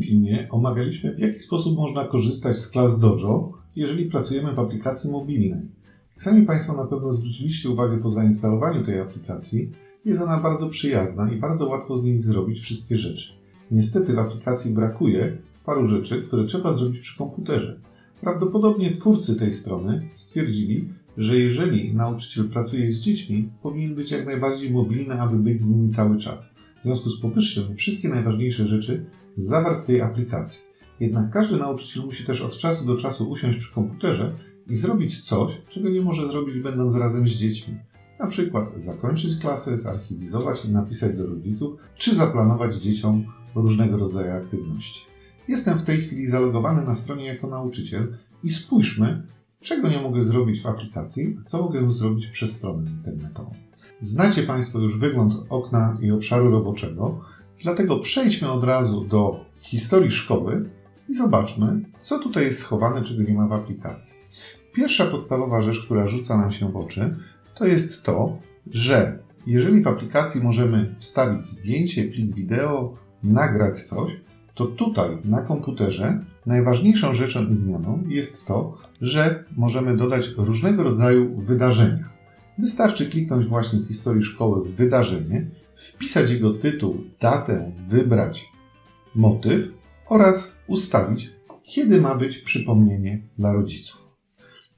filmie omawialiśmy, w jaki sposób można korzystać z klas Dojo, jeżeli pracujemy w aplikacji mobilnej. Sami Państwo na pewno zwróciliście uwagę po zainstalowaniu tej aplikacji, jest ona bardzo przyjazna i bardzo łatwo z niej zrobić wszystkie rzeczy. Niestety w aplikacji brakuje paru rzeczy, które trzeba zrobić przy komputerze. Prawdopodobnie twórcy tej strony stwierdzili, że jeżeli nauczyciel pracuje z dziećmi, powinien być jak najbardziej mobilny, aby być z nimi cały czas. W związku z powyższym wszystkie najważniejsze rzeczy zawarł w tej aplikacji. Jednak każdy nauczyciel musi też od czasu do czasu usiąść przy komputerze i zrobić coś, czego nie może zrobić będąc razem z dziećmi. Na przykład zakończyć klasę, zarchiwizować napisać do rodziców, czy zaplanować dzieciom różnego rodzaju aktywności. Jestem w tej chwili zalogowany na stronie jako nauczyciel i spójrzmy, czego nie mogę zrobić w aplikacji, a co mogę zrobić przez stronę internetową. Znacie Państwo już wygląd okna i obszaru roboczego, dlatego przejdźmy od razu do historii szkoły i zobaczmy, co tutaj jest schowane, czego nie ma w aplikacji. Pierwsza podstawowa rzecz, która rzuca nam się w oczy, to jest to, że jeżeli w aplikacji możemy wstawić zdjęcie, plik wideo, nagrać coś, to tutaj na komputerze najważniejszą rzeczą i zmianą jest to, że możemy dodać różnego rodzaju wydarzenia. Wystarczy kliknąć właśnie w historii szkoły w wydarzenie, wpisać jego tytuł, datę, wybrać motyw oraz ustawić, kiedy ma być przypomnienie dla rodziców.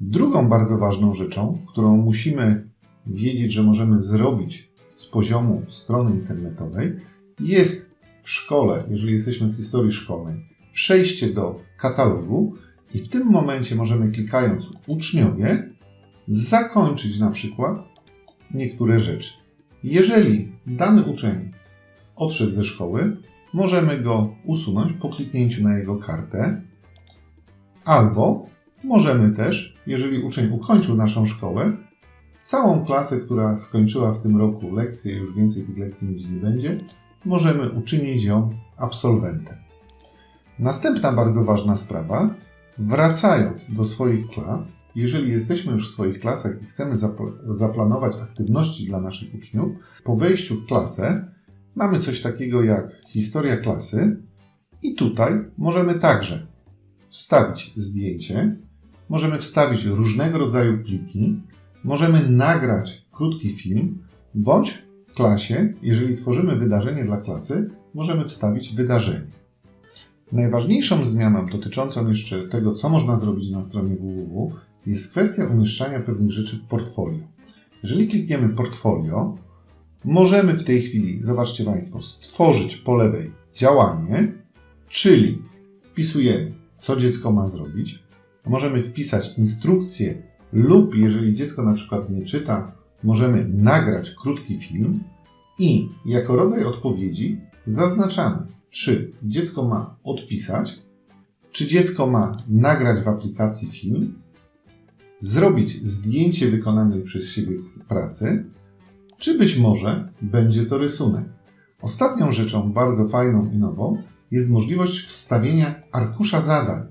Drugą bardzo ważną rzeczą, którą musimy wiedzieć, że możemy zrobić z poziomu strony internetowej, jest w szkole, jeżeli jesteśmy w historii szkolnej, przejście do katalogu i w tym momencie możemy klikając uczniowie zakończyć na przykład niektóre rzeczy. Jeżeli dany uczeń odszedł ze szkoły, możemy go usunąć po kliknięciu na jego kartę, albo możemy też, jeżeli uczeń ukończył naszą szkołę, całą klasę, która skończyła w tym roku lekcję, już więcej tych lekcji mieć nie będzie, możemy uczynić ją absolwentem. Następna bardzo ważna sprawa, wracając do swoich klas, jeżeli jesteśmy już w swoich klasach i chcemy zaplanować aktywności dla naszych uczniów, po wejściu w klasę mamy coś takiego jak historia klasy i tutaj możemy także wstawić zdjęcie, możemy wstawić różnego rodzaju pliki, możemy nagrać krótki film, bądź w klasie, jeżeli tworzymy wydarzenie dla klasy, możemy wstawić wydarzenie. Najważniejszą zmianą dotyczącą jeszcze tego, co można zrobić na stronie www, jest kwestia umieszczania pewnych rzeczy w portfolio. Jeżeli klikniemy portfolio, możemy w tej chwili, zobaczcie Państwo, stworzyć po lewej działanie, czyli wpisujemy, co dziecko ma zrobić. Możemy wpisać instrukcję lub jeżeli dziecko na przykład nie czyta, możemy nagrać krótki film i jako rodzaj odpowiedzi zaznaczamy, czy dziecko ma odpisać, czy dziecko ma nagrać w aplikacji film, zrobić zdjęcie wykonanej przez siebie pracy, czy być może będzie to rysunek. Ostatnią rzeczą bardzo fajną i nową jest możliwość wstawienia arkusza zadań.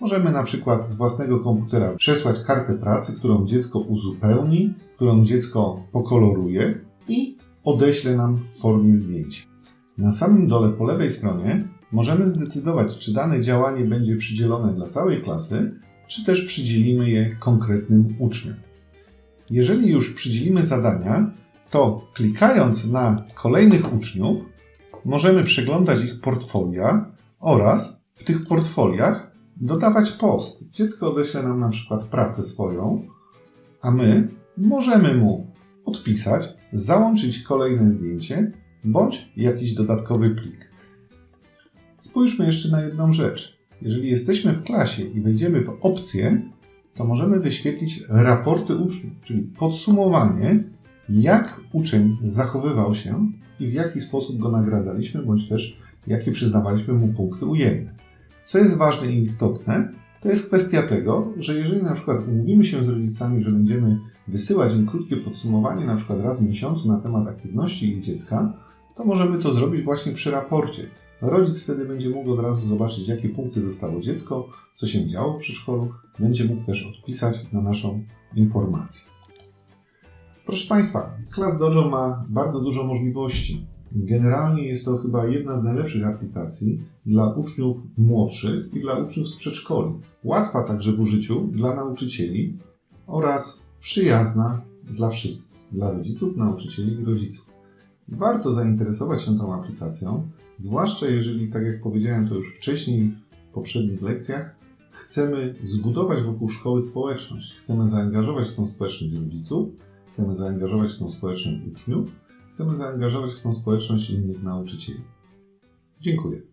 Możemy na przykład z własnego komputera przesłać kartę pracy, którą dziecko uzupełni, którą dziecko pokoloruje i odeśle nam w formie zdjęcia. Na samym dole po lewej stronie możemy zdecydować, czy dane działanie będzie przydzielone dla całej klasy, czy też przydzielimy je konkretnym uczniom. Jeżeli już przydzielimy zadania, to klikając na kolejnych uczniów, możemy przeglądać ich portfolia oraz w tych portfoliach dodawać post. Dziecko odeśle nam na przykład pracę swoją, a my możemy mu odpisać, załączyć kolejne zdjęcie bądź jakiś dodatkowy plik. Spójrzmy jeszcze na jedną rzecz. Jeżeli jesteśmy w klasie i wejdziemy w opcje, to możemy wyświetlić raporty uczniów, czyli podsumowanie, jak uczeń zachowywał się i w jaki sposób go nagradzaliśmy, bądź też jakie przyznawaliśmy mu punkty ujemne. Co jest ważne i istotne, to jest kwestia tego, że jeżeli na przykład umówimy się z rodzicami, że będziemy wysyłać im krótkie podsumowanie, na przykład raz w miesiącu na temat aktywności ich dziecka, to możemy to zrobić właśnie przy raporcie. Rodzic wtedy będzie mógł od razu zobaczyć, jakie punkty dostało dziecko, co się działo w przedszkolu, będzie mógł też odpisać na naszą informację. Proszę Państwa, Class Dojo ma bardzo dużo możliwości. Generalnie jest to chyba jedna z najlepszych aplikacji dla uczniów młodszych i dla uczniów z przedszkoli. Łatwa także w użyciu dla nauczycieli oraz przyjazna dla wszystkich, dla rodziców, nauczycieli i rodziców. Warto zainteresować się tą aplikacją, zwłaszcza jeżeli, tak jak powiedziałem to już wcześniej w poprzednich lekcjach, chcemy zbudować wokół szkoły społeczność. Chcemy zaangażować w tą społeczność rodziców, chcemy zaangażować w tą społeczność uczniów, chcemy zaangażować w tą społeczność innych nauczycieli. Dziękuję.